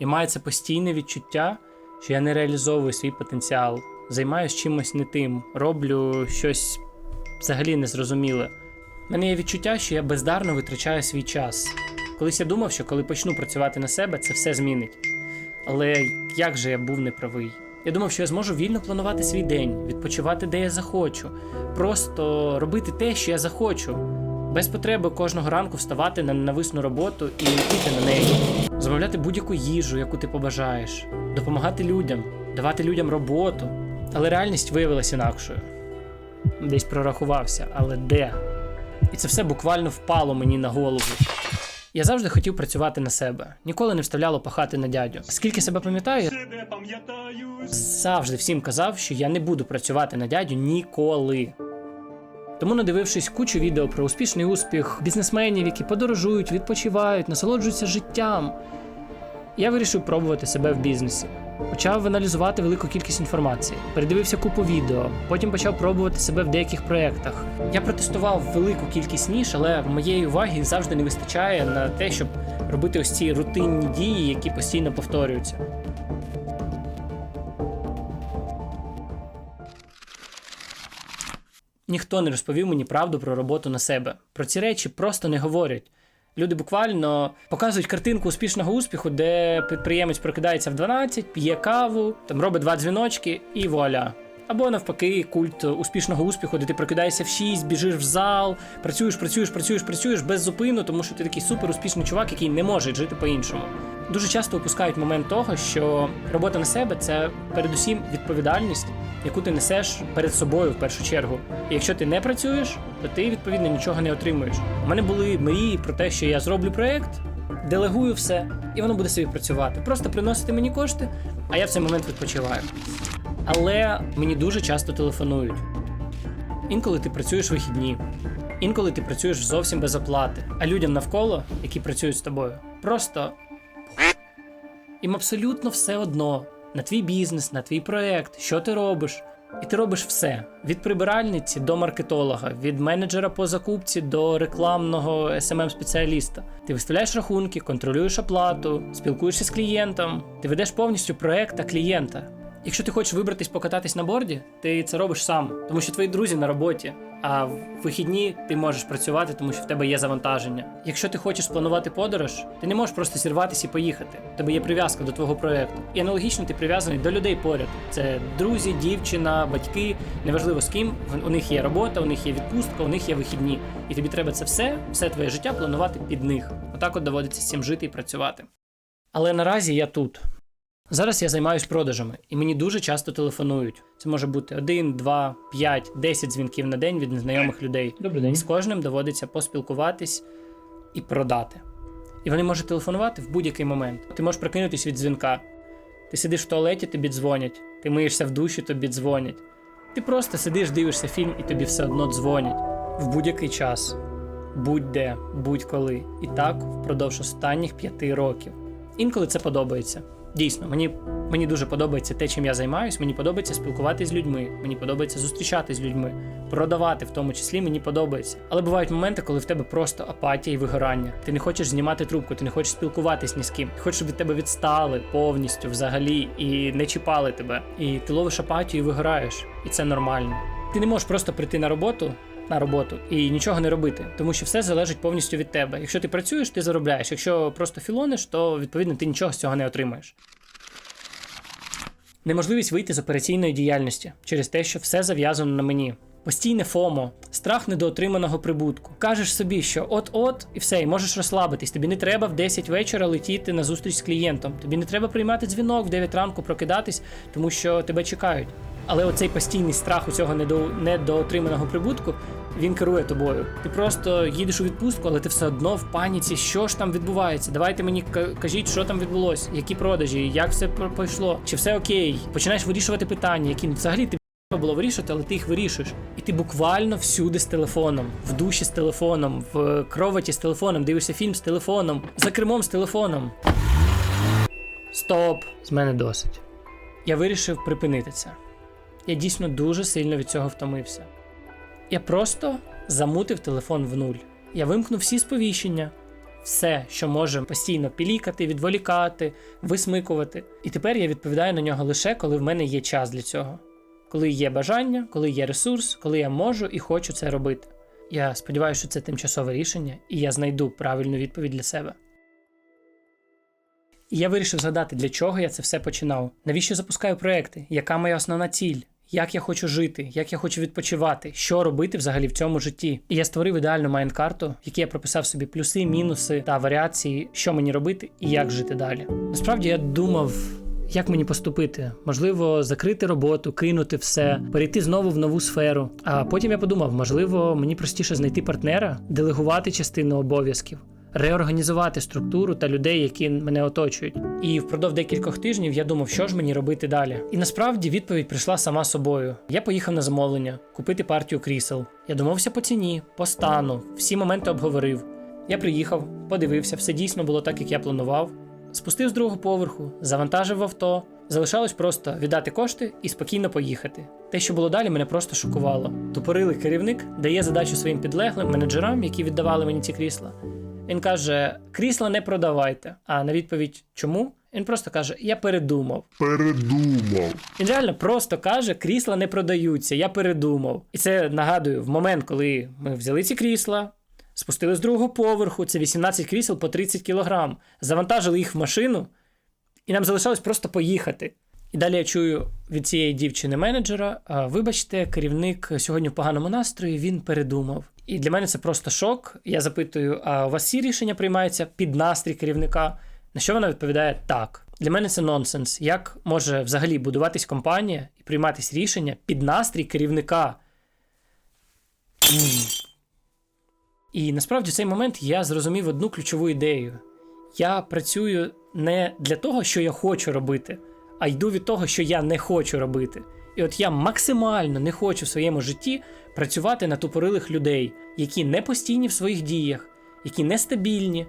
І маю це постійне відчуття, що я не реалізовую свій потенціал, займаюся чимось не тим, роблю щось взагалі незрозуміле. У мене є відчуття, що я бездарно витрачаю свій час. Колись я думав, що коли почну працювати на себе, це все змінить. Але як же я був неправий? Я думав, що я зможу вільно планувати свій день, відпочивати де я захочу, просто робити те, що я захочу, без потреби кожного ранку вставати на ненависну роботу і йти на неї, замовляти будь-яку їжу, яку ти побажаєш, допомагати людям, давати людям роботу. Але реальність виявилася інакшою. Десь прорахувався, але де? І це все буквально впало мені на голову. Я завжди хотів працювати на себе, ніколи не вставляло пахати на дядю. Скільки себе пам'ятаю, я пам'ятаю. завжди всім казав, що я не буду працювати на дядю ніколи. Тому, надивившись кучу відео про успішний успіх бізнесменів, які подорожують, відпочивають, насолоджуються життям, я вирішив пробувати себе в бізнесі. Почав аналізувати велику кількість інформації, передивився купу відео, потім почав пробувати себе в деяких проєктах. Я протестував велику кількість ніж, але моєї уваги завжди не вистачає на те, щоб робити ось ці рутинні дії, які постійно повторюються. Ніхто не розповів мені правду про роботу на себе. Про ці речі просто не говорять. Люди буквально показують картинку успішного успіху, де підприємець прокидається в 12, п'є каву, там робить два дзвіночки і вуаля. Або навпаки, культ успішного успіху, де ти прокидаєшся в 6, біжиш в зал, працюєш, працюєш, працюєш, працюєш без зупину, тому що ти такий супер успішний чувак, який не може жити по-іншому. Дуже часто опускають момент того, що робота на себе це передусім відповідальність, яку ти несеш перед собою в першу чергу. І якщо ти не працюєш, то ти відповідно нічого не отримуєш. У мене були мрії про те, що я зроблю проект, делегую все, і воно буде собі працювати. Просто приносити мені кошти, а я в цей момент відпочиваю. Але мені дуже часто телефонують. Інколи ти працюєш вихідні, інколи ти працюєш зовсім без оплати, а людям навколо, які працюють з тобою, просто їм абсолютно все одно на твій бізнес, на твій проект, що ти робиш. І ти робиш все: від прибиральниці до маркетолога, від менеджера по закупці до рекламного smm спеціаліста Ти виставляєш рахунки, контролюєш оплату, спілкуєшся з клієнтом, ти ведеш повністю проект та клієнта. Якщо ти хочеш вибратись покататись на борді, ти це робиш сам, тому що твої друзі на роботі. А в вихідні ти можеш працювати, тому що в тебе є завантаження. Якщо ти хочеш спланувати подорож, ти не можеш просто зірватися і поїхати. У тебе є прив'язка до твого проекту. І аналогічно ти прив'язаний до людей поряд. Це друзі, дівчина, батьки, неважливо з ким. У них є робота, у них є відпустка, у них є вихідні. І тобі треба це все, все твоє життя планувати під них. Отак от доводиться з цим жити і працювати. Але наразі я тут. Зараз я займаюсь продажами, і мені дуже часто телефонують. Це може бути 1, 2, 5, 10 дзвінків на день від незнайомих людей. Добрий день. З кожним доводиться поспілкуватись і продати. І вони можуть телефонувати в будь-який момент. Ти можеш прокинутись від дзвінка. Ти сидиш в туалеті, тобі дзвонять. Ти миєшся в душі, тобі дзвонять. Ти просто сидиш, дивишся фільм, і тобі все одно дзвонять в будь-який час, будь-де, будь-коли. І так впродовж останніх п'яти років. Інколи це подобається. Дійсно, мені, мені дуже подобається те, чим я займаюсь. Мені подобається спілкуватися з людьми, мені подобається зустрічатись з людьми, продавати в тому числі мені подобається. Але бувають моменти, коли в тебе просто апатія і вигорання. Ти не хочеш знімати трубку, ти не хочеш спілкуватись ні з ким. Ти хочеш, щоб від тебе відстали повністю взагалі і не чіпали тебе. І ти ловиш апатію і вигораєш. І це нормально. Ти не можеш просто прийти на роботу. На роботу і нічого не робити, тому що все залежить повністю від тебе. Якщо ти працюєш, ти заробляєш. Якщо просто філониш, то відповідно ти нічого з цього не отримаєш. Неможливість вийти з операційної діяльності через те, що все зав'язано на мені. Постійне ФОМО, страх недоотриманого прибутку. Кажеш собі, що от-от і все, і можеш розслабитись. Тобі не треба в 10 вечора летіти на зустріч з клієнтом. Тобі не треба приймати дзвінок в 9 ранку прокидатись, тому що тебе чекають. Але оцей постійний страх у цього недо... недоотриманого прибутку він керує тобою. Ти просто їдеш у відпустку, але ти все одно в паніці, що ж там відбувається. Давайте мені кажіть, що там відбулося, які продажі, як все про- пройшло, чи все окей. Починаєш вирішувати питання, які взагалі ти було вирішувати, але ти їх вирішуєш. І ти буквально всюди з телефоном, в душі з телефоном, в кроваті з телефоном, дивишся фільм з телефоном, за кермом з телефоном. Стоп! З мене досить. Я вирішив припинити це. Я дійсно дуже сильно від цього втомився. Я просто замутив телефон в нуль. Я вимкнув всі сповіщення, все, що може постійно пілікати, відволікати, висмикувати. І тепер я відповідаю на нього лише коли в мене є час для цього, коли є бажання, коли є ресурс, коли я можу і хочу це робити. Я сподіваюся, що це тимчасове рішення, і я знайду правильну відповідь для себе. І я вирішив згадати, для чого я це все починав. Навіщо запускаю проекти? Яка моя основна ціль? Як я хочу жити, як я хочу відпочивати, що робити взагалі в цьому житті. І я створив ідеальну майнд-карту, в якій я прописав собі плюси, мінуси та варіації, що мені робити і як жити далі. Насправді я думав. Як мені поступити? Можливо, закрити роботу, кинути все, перейти знову в нову сферу. А потім я подумав, можливо, мені простіше знайти партнера, делегувати частину обов'язків, реорганізувати структуру та людей, які мене оточують. І впродовж декількох тижнів я думав, що ж мені робити далі. І насправді відповідь прийшла сама собою. Я поїхав на замовлення, купити партію крісел. Я домовився по ціні, по стану, всі моменти обговорив. Я приїхав, подивився, все дійсно було так, як я планував. Спустив з другого поверху, завантажив авто. Залишалось просто віддати кошти і спокійно поїхати. Те, що було далі, мене просто шокувало. Тупорилий керівник дає задачу своїм підлеглим менеджерам, які віддавали мені ці крісла. Він каже: крісла не продавайте. А на відповідь чому? Він просто каже: Я передумав. Передумав. Він реально просто каже: крісла не продаються, я передумав. І це нагадую, в момент, коли ми взяли ці крісла, спустили з другого поверху, це 18 крісел по 30 кілограм, завантажили їх в машину, і нам залишалось просто поїхати. І далі я чую від цієї дівчини-менеджера: вибачте, керівник сьогодні в поганому настрої, він передумав. І для мене це просто шок. Я запитую: а у вас всі рішення приймаються під настрій керівника? На що вона відповідає так. Для мене це нонсенс. Як може взагалі будуватись компанія і прийматись рішення під настрій керівника? І насправді в цей момент я зрозумів одну ключову ідею. Я працюю не для того, що я хочу робити, а йду від того, що я не хочу робити. І от я максимально не хочу в своєму житті працювати на тупорилих людей, які не постійні в своїх діях, які нестабільні,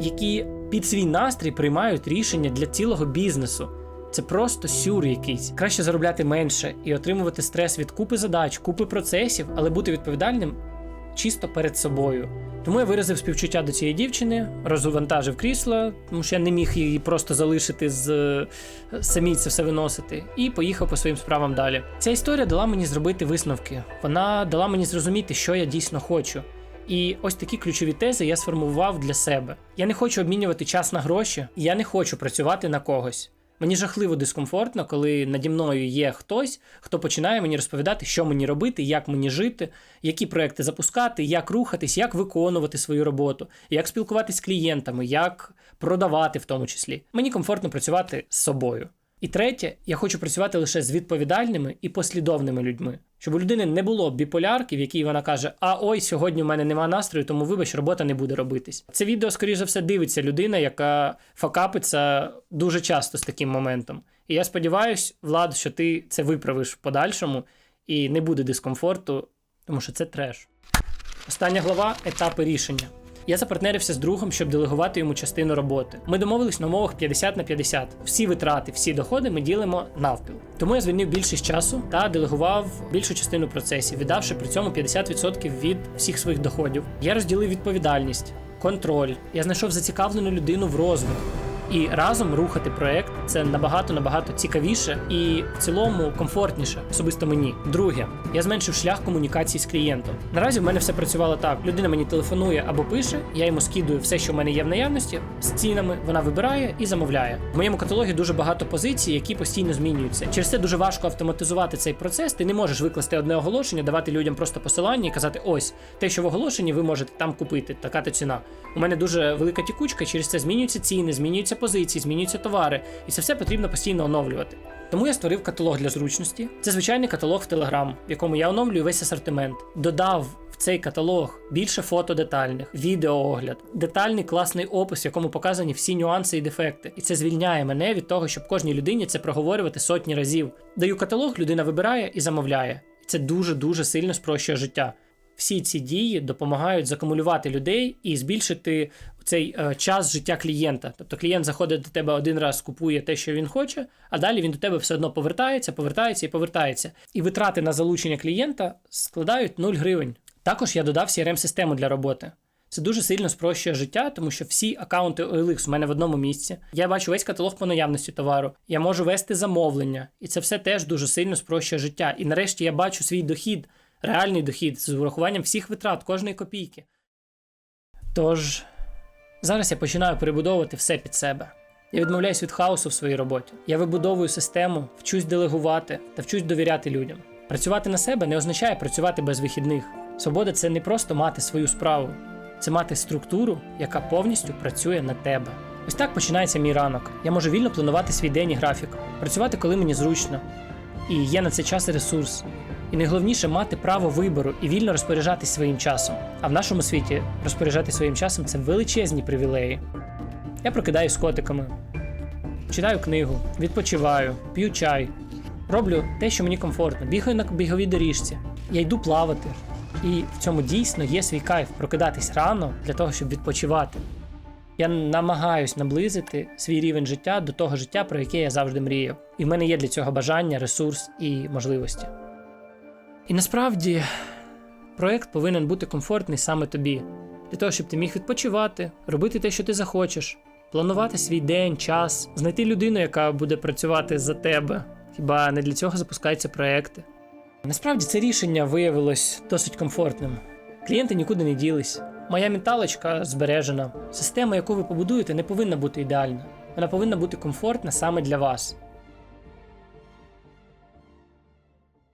які під свій настрій приймають рішення для цілого бізнесу. Це просто сюр якийсь. Краще заробляти менше і отримувати стрес від купи задач, купи процесів, але бути відповідальним чисто перед собою. Тому я виразив співчуття до цієї дівчини, розвантажив крісло, тому що я не міг її просто залишити з самій це все виносити, і поїхав по своїм справам далі. Ця історія дала мені зробити висновки. Вона дала мені зрозуміти, що я дійсно хочу. І ось такі ключові тези я сформував для себе. Я не хочу обмінювати час на гроші, я не хочу працювати на когось. Мені жахливо дискомфортно, коли наді мною є хтось, хто починає мені розповідати, що мені робити, як мені жити, які проекти запускати, як рухатись, як виконувати свою роботу, як спілкуватись з клієнтами, як продавати в тому числі. Мені комфортно працювати з собою. І третє, я хочу працювати лише з відповідальними і послідовними людьми, щоб у людини не було біполярки, в якій вона каже: А ой, сьогодні в мене нема настрою, тому вибач, робота не буде робитись. Це відео, скоріш за все, дивиться людина, яка факапиться дуже часто з таким моментом. І я сподіваюся, Влад, що ти це виправиш в подальшому і не буде дискомфорту, тому що це треш. Остання глава етапи рішення. Я запартнерився з другом, щоб делегувати йому частину роботи. Ми домовились на умовах 50 на 50. Всі витрати, всі доходи ми ділимо навпіл. Тому я звільнив більшість часу та делегував більшу частину процесів, віддавши при цьому 50% від всіх своїх доходів. Я розділив відповідальність, контроль. Я знайшов зацікавлену людину в розвитку. І разом рухати проект це набагато набагато цікавіше і в цілому комфортніше, особисто мені. Друге, я зменшив шлях комунікації з клієнтом. Наразі в мене все працювало так: людина мені телефонує або пише, я йому скидую все, що в мене є в наявності з цінами. Вона вибирає і замовляє. В моєму каталогі дуже багато позицій, які постійно змінюються. Через це дуже важко автоматизувати цей процес. Ти не можеш викласти одне оголошення, давати людям просто посилання і казати: ось те, що в оголошенні, ви можете там купити. Така то ціна. У мене дуже велика тікучка, через це змінюються ціни, змінюються позиції, змінюються товари, і це все потрібно постійно оновлювати. Тому я створив каталог для зручності. Це звичайний каталог в Telegram, в якому я оновлюю весь асортимент. Додав в цей каталог більше фото детальних, відеоогляд, детальний класний опис, в якому показані всі нюанси і дефекти. І це звільняє мене від того, щоб кожній людині це проговорювати сотні разів. Даю каталог, людина вибирає і замовляє. І це дуже дуже сильно спрощує життя. Всі ці дії допомагають закумулювати людей і збільшити цей е, час життя клієнта. Тобто клієнт заходить до тебе один раз, купує те, що він хоче, а далі він до тебе все одно повертається, повертається і повертається. І витрати на залучення клієнта складають 0 гривень. Також я додав crm систему для роботи. Це дуже сильно спрощує життя, тому що всі акаунти OLX у мене в одному місці. Я бачу весь каталог по наявності товару. Я можу вести замовлення, і це все теж дуже сильно спрощує життя. І нарешті я бачу свій дохід, реальний дохід з урахуванням всіх витрат, кожної копійки. Тож зараз я починаю перебудовувати все під себе. Я відмовляюсь від хаосу в своїй роботі. Я вибудовую систему, вчусь делегувати та вчусь довіряти людям. Працювати на себе не означає працювати без вихідних. Свобода це не просто мати свою справу, це мати структуру, яка повністю працює на тебе. Ось так починається мій ранок. Я можу вільно планувати свій день і графік, працювати, коли мені зручно, і є на це час і ресурс. І найголовніше мати право вибору і вільно розпоряджатись своїм часом. А в нашому світі розпоряджатись своїм часом це величезні привілеї. Я прокидаюсь з котиками, читаю книгу, відпочиваю, п'ю чай, роблю те, що мені комфортно, бігаю на біговій доріжці, я йду плавати. І в цьому дійсно є свій кайф прокидатись рано для того, щоб відпочивати. Я намагаюсь наблизити свій рівень життя до того життя, про яке я завжди мріяв. І в мене є для цього бажання, ресурс і можливості. І насправді проект повинен бути комфортний саме тобі, для того, щоб ти міг відпочивати, робити те, що ти захочеш, планувати свій день, час, знайти людину, яка буде працювати за тебе. Хіба не для цього запускаються проекти? Насправді це рішення виявилось досить комфортним. Клієнти нікуди не ділись. Моя менталочка збережена. Система, яку ви побудуєте, не повинна бути ідеальна. Вона повинна бути комфортна саме для вас.